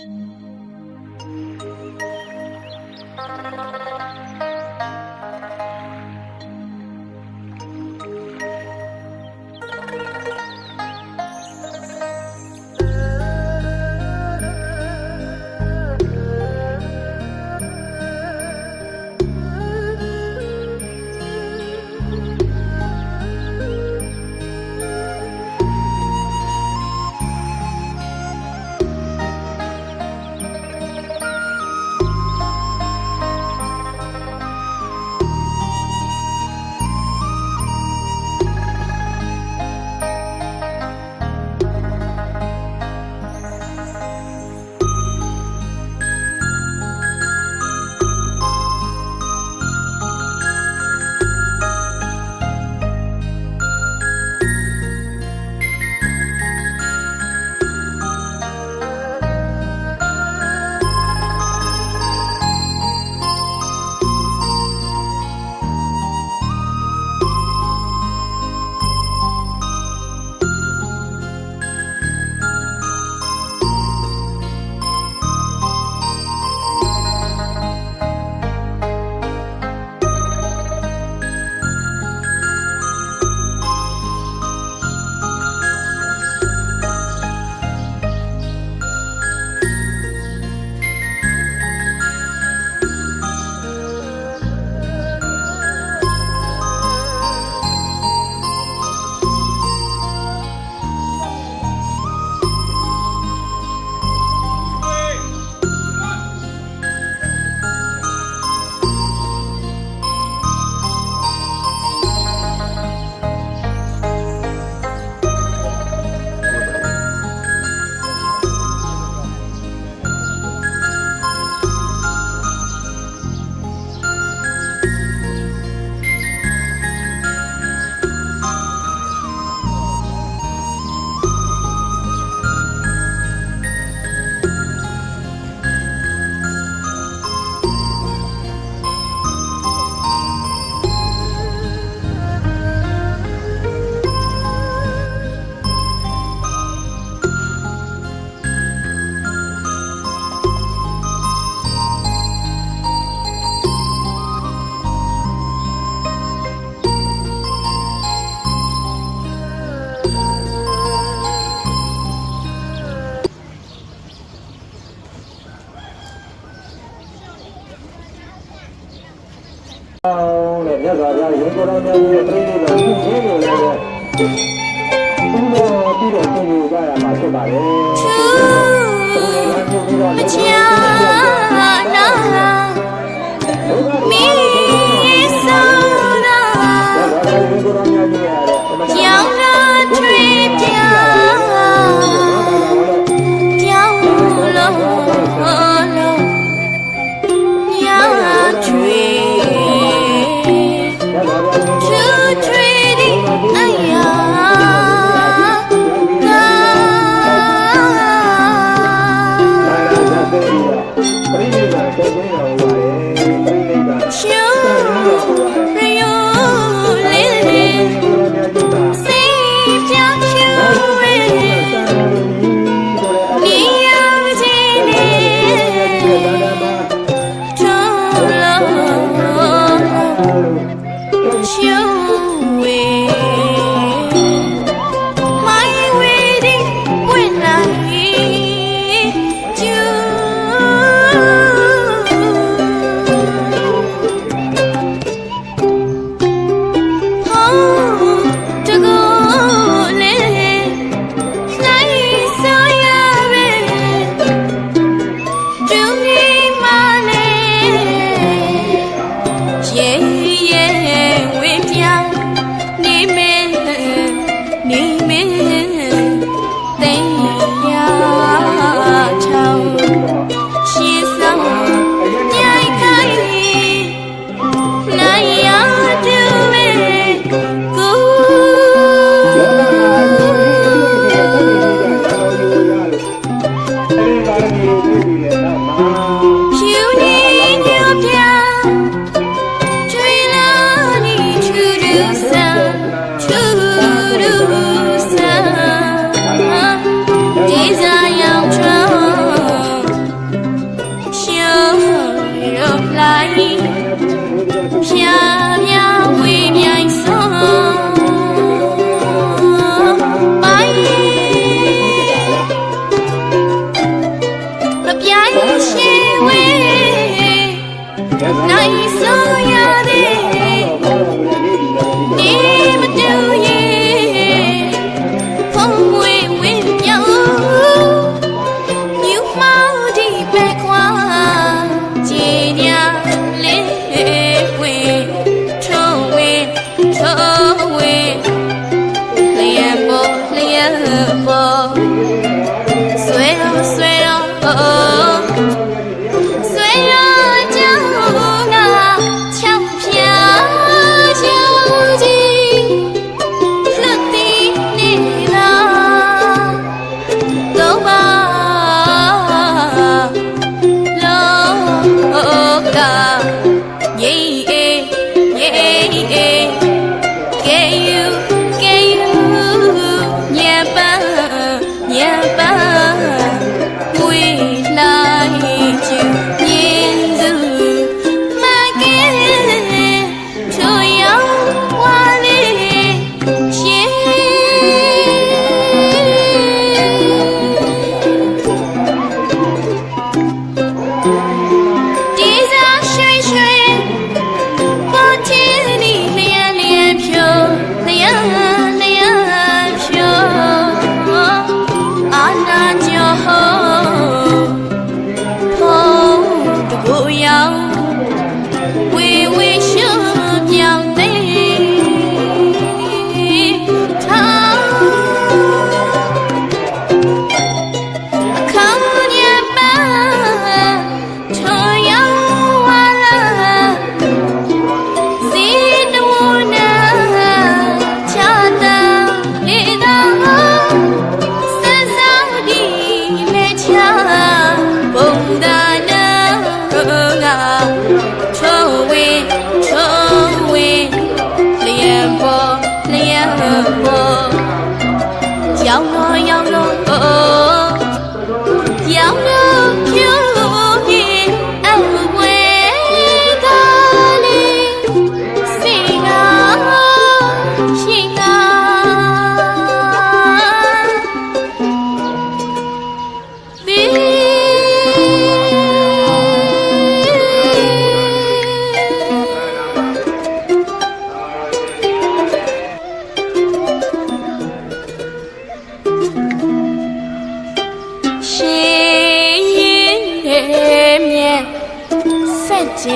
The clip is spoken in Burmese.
Música အောင်လေမြတ်စွာဘုရားရေကိုယ်တော်များရဲ့ပြိဋိဘုရားရှင်ကိုလည်းဘုရားပြီးတော့ပြုကြရမှာဖြစ်ပါတယ်။ဘုရားပြီးတော့ you. 面 giáo nó ရှင်ရင်မြတ်ဆက်ကြ